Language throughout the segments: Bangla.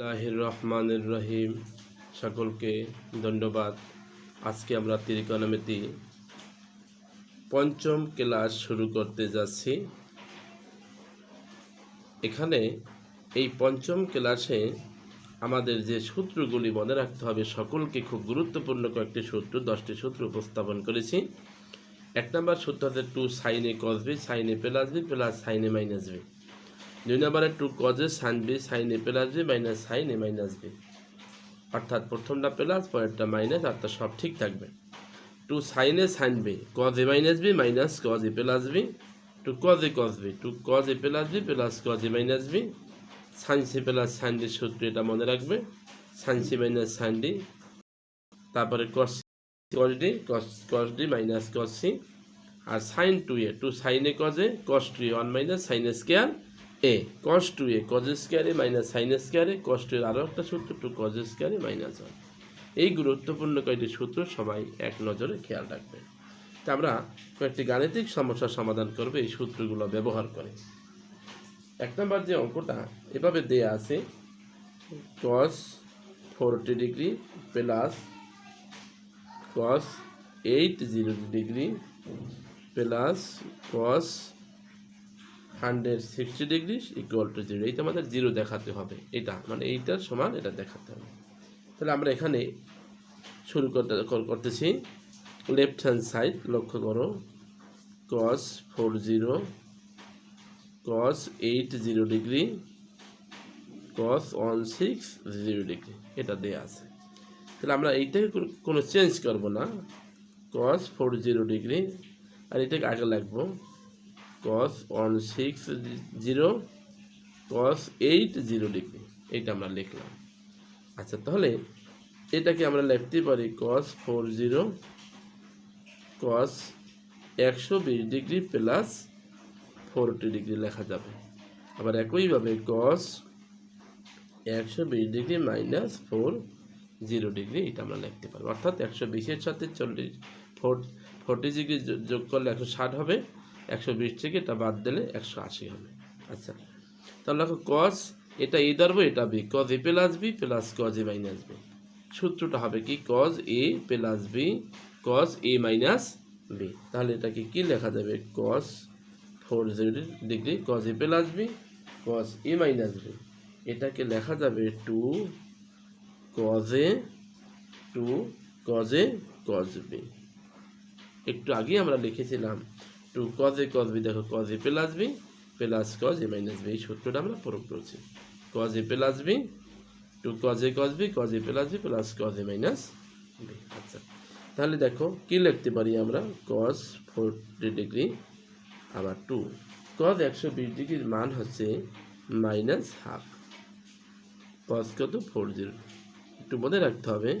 লাহির রহমানের রহিম সকলকে ধন্যবাদ। আজকে আমরা ত্রিকোণমিতি পঞ্চম ক্লাস শুরু করতে যাচ্ছি। এখানে এই পঞ্চম ক্লাসে আমাদের যে সূত্রগুলি মনে রাখতে হবে, সকলকে খুব গুরুত্বপূর্ণ কয়েকটি সূত্র, দশটি সূত্র উপস্থাপন করেছি। এক নম্বর সূত্র হচ্ছে টু সাইনে কসবি সাইনে প্লাস বি প্লাস সাইনে মাইনাস বি দুই নম্বরে two কজে sine B sine A plus B minus sine A minus B অর্থাৎ প্রথমটা প্লাস পরেরটা মাইনাস অর্থাৎ সব ঠিক থাকবে। Two sine A sine B cos A minus B minus cos A plus B two cos A cos B two cos A plus B plus cos A minus B sine C plus sine D সূত্র এটা মনে রাখবে। Sine C minus sine D তারপরে cos cos D cos cos D minus cos C R sine two A two sine A cos cos two one minus sine square A cos two A cos স্কোয়ারে মাইনাস সাইন স্কোয়ারে কস টু এর আরও একটা সূত্র টু কজ স্কোয়ারে মাইনাস ওয়ান এই গুরুত্বপূর্ণ কয়েকটি সূত্র সবাই এক নজরে খেয়াল রাখবে। তা আমরা কয়েকটি গাণিতিক সমস্যার সমাধান করবে এই সূত্রগুলো ব্যবহার করে। এক নম্বর যে অঙ্কটা, এভাবে দেয়া আছে cos forty degree plus cos eight zero degree plus cos hundred sixty degree equal to zero এইটা আমাদের জিরো দেখাতে হবে। এটা মানে এইটার সমান, এটা দেখাতে হবে। তাহলে আমরা এখানে শুরু করতে করতেছি। লেফট হ্যান্ড সাইড লক্ষ্য করো। Cos four zero cos eight zero degree cos one six zero degree এটা দেওয়া আছে। তাহলে আমরা এইটাকে কোনো- কোনো চেঞ্জ করব না। কস ফোর জিরো ডিগ্রি আর এটাকে আগে লাগবো। Cos one six zero cos eight zero degree এইটা আমরা লিখলাম। আচ্ছা তাহলে এটাকে আমরা লিখতে পারি কস ফোর জিরো কস একশো বিশ ডিগ্রি প্লাস ফোরটি ডিগ্রি লেখা যাবে। আবার একইভাবে কস একশো বিশ degree minus four zero degree এটা আমরা লিখতে পারব। অর্থাৎ একশো বিশের সাথে চল্লিশ ফোর ফোরটি ডিগ্রি যোগ- করলে একশো ষাট হবে। একশো বিশ থেকে এটা বাদ দিলে একশো আশি হবে। আচ্ছা তাহলে দেখো কস এটা এ ধরবো, এটা B cos A plus B plus cos A minus B সূত্রটা হবে কি? Cos A plus B cos A minus B তাহলে এটাকে কি লেখা যাবে? Cos four zero degree cos A plus B cos A minus B এটাকে লেখা যাবে টু কজে টু কজে কজ বি একটু আগে আমরা লিখেছিলাম two cos A cos B দেখো cos A plus B plus cos A minus B এই সূত্রটা আমরা প্রয়োগ করছি। Cos A plus B two cos A cos B cos A plus B plus cos A minus B আচ্ছা তাহলে দেখো কি লিখতে পারি আমরা? কজ ফোরটি ডিগ্রি আবার টু কজ একশো বিশ ডিগ্রির মান হচ্ছে মাইনাস হাফ কজ কত? ফোর জিরো একটু মনে রাখতে হবে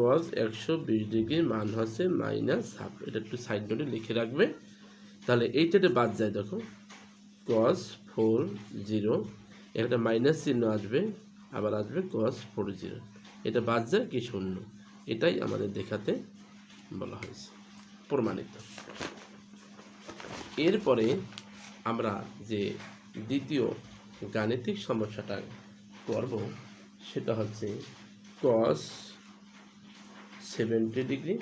কজ একশো বিশ ডিগ্রির মান হচ্ছে মাইনাস হাফ এটা একটু সাইড নোটে লিখে রাখবে। তাহলে এইটাতে বাদ যায়, দেখো। কস ফোর জিরো একটা মাইনাস চিহ্ন আসবে, আবার আসবে কস ফোর জিরো এটা বাদ যায় কি শূন্য? এটাই আমাদের দেখাতে বলা হয়েছে, প্রমাণিত। এরপরে আমরা যে দ্বিতীয় গাণিতিক সমস্যাটা করব, সেটা হচ্ছে cos seventy degree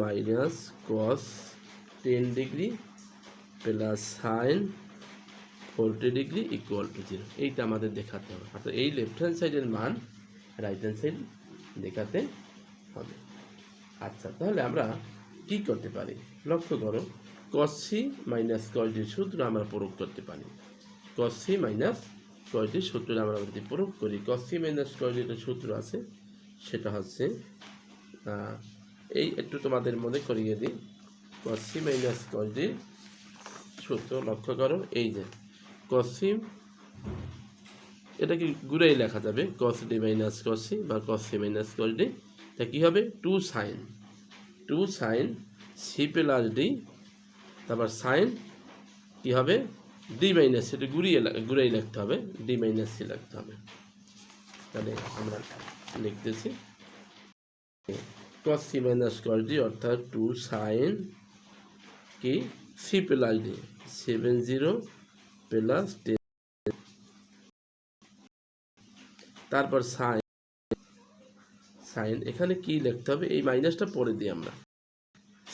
minus cos ten degree plus sine forty degree equal to zero এইটা আমাদের দেখাতে হবে। অর্থাৎ এই লেফট হ্যান্ড সাইডের মান রাইট হ্যান্ড সাইড দেখাতে হবে। আচ্ছা তাহলে আমরা কি করতে পারি? লক্ষ্য করো কসি মাইনাস কয়টির সূত্র আমরা প্রয়োগ করতে পারি। কসি মাইনাস কয়টির সূত্র আমরা যদি প্রয়োগ করি কসি মাইনাস কয়টির সূত্র আছে, সেটা হচ্ছে এই একটু তোমাদের মনে করিয়ে দিই। কসি মাইনাস কয়টির সূত্র লক্ষ্য করো। এই যে, কসিম এটাকে ঘুরেই লেখা যাবে? কস ডি মাইনাস কসি বা কসি মাইনাস কস ডি তা কী হবে? Two sine two sine C plus D তারপর সাইন কী হবে? ডি মাইনাস সেটা ঘুরিয়ে ঘুরেই লিখতে হবে। ডি মাইনাস সি লিখতে হবে। তাহলে আমরা লিখতেছি। সি মাইনাস কস ডি অর্থাৎ টু সাইন কি? C plus D seven zero plus ten তারপর সাইন সাইন এখানে কি লিখতে হবে? এই মাইনাসটা পরে দিই আমরা।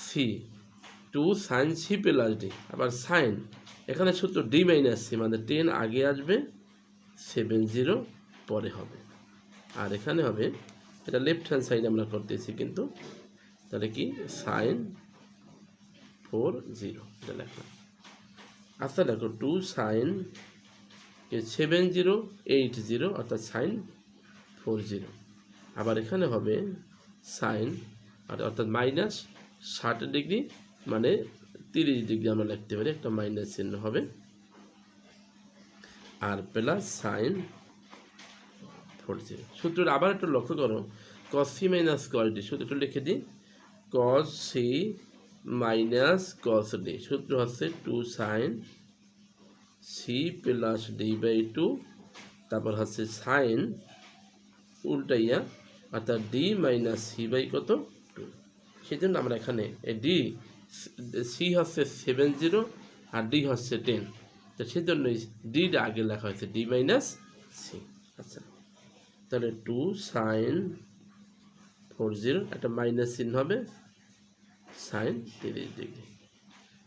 C two sine C plus D আবার সাইন এখানে সূত্র ডি মাইনাস সি মানে টেন আগে আসবে সেভেন জিরো পরে হবে। আর এখানে হবে, এটা লেফট হ্যান্ড সাইড আমরা করতেছি কিন্তু, তাহলে কি? Sine four zero. এটা লেখলাম আচ্ছা দেখো two sine seven zero eight zero অর্থাৎ সাইন ফোর জিরো। আবার এখানে হবে সাইন অর্থাৎ মাইনাস ষাট ডিগ্রি মানে তিরিশ ডিগ্রি আমরা লিখতে পারি একটা মাইনাস চিহ্ন হবে। আর প্লাস সাইন ফোর জিরো। সূত্রটা আবার একটু লক্ষ্য করো cos C minus cos D সূত্রটা লিখে দিই। Cos C minus cos D সূত্র হচ্ছে two sine C plus D by two তারপর হচ্ছে সাইন উল্টাইয়া, অর্থাৎ ডি মাইনাস সি বাই কত টু সেই জন্য আমরা এখানে ডি সি হচ্ছে সেভেন জিরো আর ডি হচ্ছে টেন তো সেই জন্য ডিটা আগে লেখা হয়েছে ডি মাইনাস সি আচ্ছা তাহলে টু সাইন ফোর জিরো একটা মাইনাস চিহ্ন হবে। সাইন তিরিশ ডিগ্রি।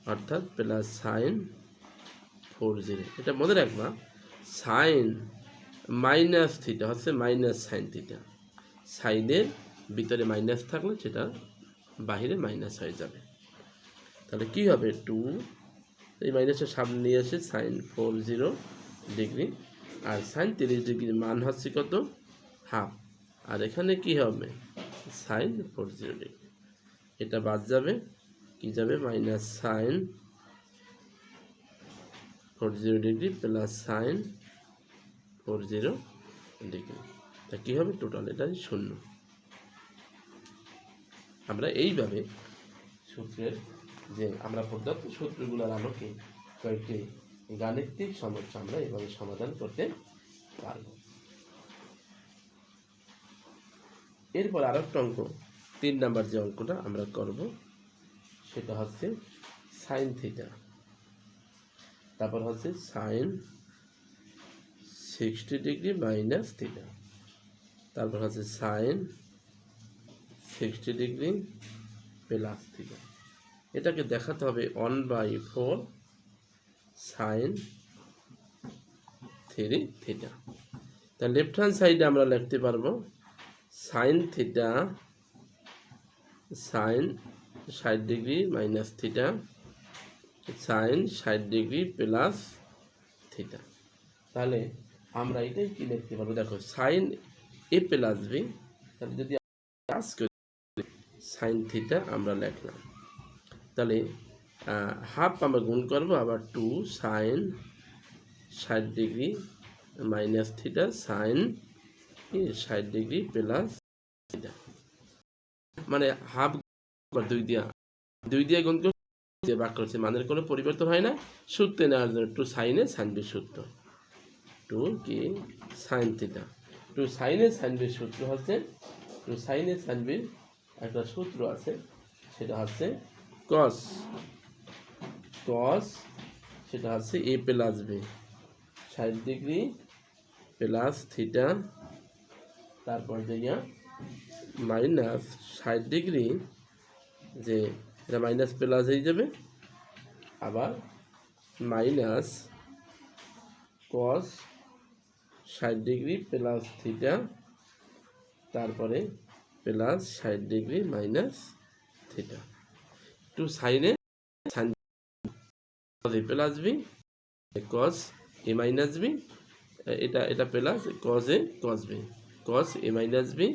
অর্থাৎ প্লাস সাইন ফোর জিরো। এটা মনে রাখবা, সাইন মাইনাস থিটা, হচ্ছে মাইনাস সাইন থিটা। সাইনের ভিতরে মাইনাস থাকলে সেটা বাহিরে মাইনাস হয়ে যাবে। তাহলে কি হবে? টু, এই মাইনাসের সামনে নিয়ে আসে সাইন ফোর জিরো ডিগ্রি আর সাইন তিরিশ ডিগ্রির মান হচ্ছে কত? হাফ। আর এখানে কি হবে? Sine four zero degree. এটা বাদ যাবে। কি যাবে? Minus sine four zero degree plus sine four zero degree. তা কী হবে? টোটাল এটা শূন্য। আমরা এইভাবে সূত্রের যে আমরা প্রদত্ত সূত্রগুলোর আলোকে কয়েকটি গাণিতিক সমস্যা আমরা এভাবে সমাধান করতে পারব। এরপর আর একটা অঙ্ক। তিন নাম্বার যে অঙ্কটা আমরা করব, সেটা হচ্ছে সাইন থিটা তারপর হচ্ছে sine sixty degree minus theta তারপর হচ্ছে sine sixty degree plus theta এটাকে দেখাতে হবে one by four sine three theta তা লেফট হ্যান্ড সাইডে আমরা লিখতে পারব সাইন থিটা সাইন ষাট ডিগ্রি মাইনাস থিটা, সাইন ষাট ডিগ্রি প্লাস থিটা। তাহলে আমরা এটাই কি লিখতে পারব? দেখো, সাইন এ প্লাস বি, তাহলে যদি কাজ করি, সাইন থিটা আমরা লিখলাম। তাহলে হাফ আমরা গুণ করব, আবার টু, সাইন ষাট ডিগ্রি মাইনাস থিটা, সাইন ষাট ডিগ্রি প্লাস থিটা। মানে হাফ দুই দিয়া। দুই দিয়া গুণ করে বাক্য হচ্ছে মানের কোনো পরিবর্তন হয় না। সূত্রে নেওয়ার জন্য টু সাইনে সাইনবি সূত্র। টু কি? সাইন থিটা টু সাইনে সাইনবির সূত্র হচ্ছে টু সাইনে সাইনবির একটা সূত্র আছে, সেটা হচ্ছে কস কস সেটা হচ্ছে এ প্লাস বি ষাট ডিগ্রি প্লাস থিটা তারপর যে মাইনাস ষাট ডিগ্রি, যে এটা মাইনাস প্লাস হয়ে যাবে। আবার মাইনাস কস ষাট ডিগ্রি প্লাস থিটা, তারপরে প্লাস ষাট ডিগ্রি মাইনাস থিটা। টু সাইনে sine plus B cos A minus B, এটা এটা plus cos A cos B cos A minus B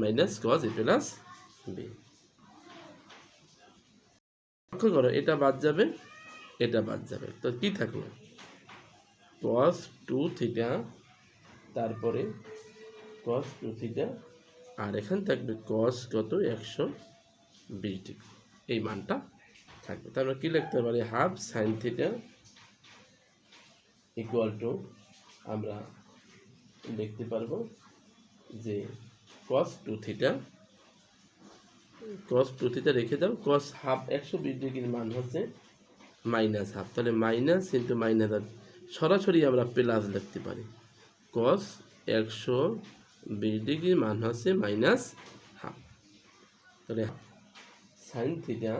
minus cos A plus B লক্ষ্য করো, এটা বাদ যাবে, এটা বাদ যাবে। তো কি থাকল? কস টু থিটা তারপরে কস টু থিটা আর এখান থাকবে কস কত? একশো বিশ ডিগ্রি এই মানটা থাকবে। তারপরে কী লিখতে পারি half sine theta equal to আমরা দেখতে পারব যে cos two theta cos two theta রেখে দাও কস হাফ একশো বিশ ডিগ্রির মান হচ্ছে মাইনাস হাফ তাহলে মাইনাস ইন্টু মাইনাস হাফ সরাসরি আমরা প্লাস লিখতে পারি। কস একশো বিশ ডিগ্রি মান হচ্ছে মাইনাস হাফ তাহলে সাইন থিটা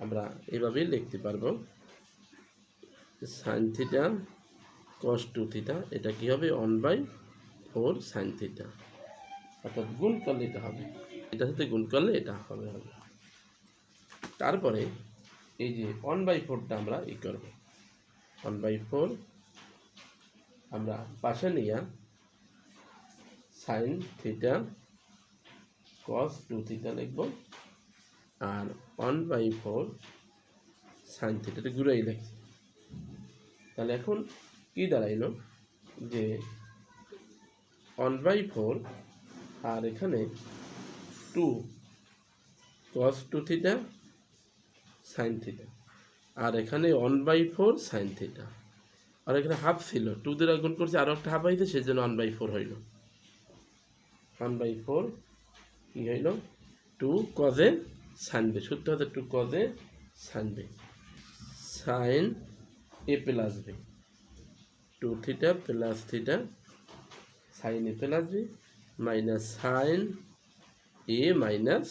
আমরা এভাবেই লিখতে পারব। Sine theta cos two theta এটা কি হবে? One by four sine theta অর্থাৎ গুণ করলে এটা হবে। এটা সাথে গুণ করলে এটা হবে হবে। তারপরে এই যে ওয়ান বাই ফোরটা আমরা ই করব। ওয়ান বাই ফোর আমরা পাশে নিয়ে sine theta cos two theta লিখব আর ওয়ান বাই ফোর সাইন থিটাটা ঘুরাই লিখছি। তাহলে এখন কি দাঁড়াইলো যে ওয়ান বাই ফোর আর এখানে two cos two theta sine theta আর এখানে one by four sine theta আর এখানে হাফ ছিল। টু দিয়ে গুণ করছে আরও একটা হাফ আইছে সেই জন্য ওয়ান বাই ফোর হইল। ওয়ান বাই ফোর কী হইল? টু কজে সাইনবে সূত্র হচ্ছে টু কজে সাইনবে sine A plus B two theta plus theta sine A plus B minus sine A minus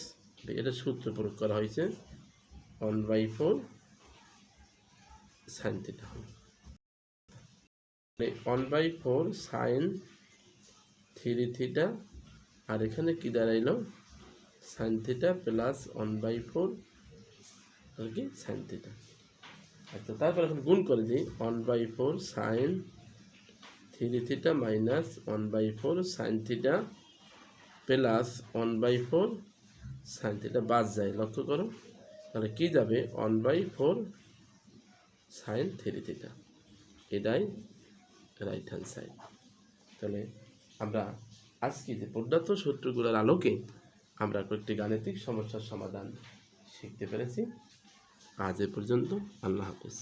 এটা সূত্র প্রয়োগ করা হয়েছে, one by four sine theta one by four sine three theta, আর এখানে কি দাঁড়াইলো? Sine theta plus one by four, আর কি? Sine theta. আচ্ছা তারপর এখন গুণ করে দিই। One by four sine three theta minus one by four sine theta plus one by four sine theta বাদ যায়, লক্ষ্য করো। তাহলে কি যাবে? One by four sine three theta এটাই রাইট হ্যান্ড সাইড তাহলে আমরা আজকে যে পর্যাপ্ত সূত্রগুলোর আলোকে আমরা কয়েকটি গাণিতিক সমস্যার সমাধান শিখতে পেরেছি। আজ এ পর্যন্ত, আল্লাহ হাফেজ।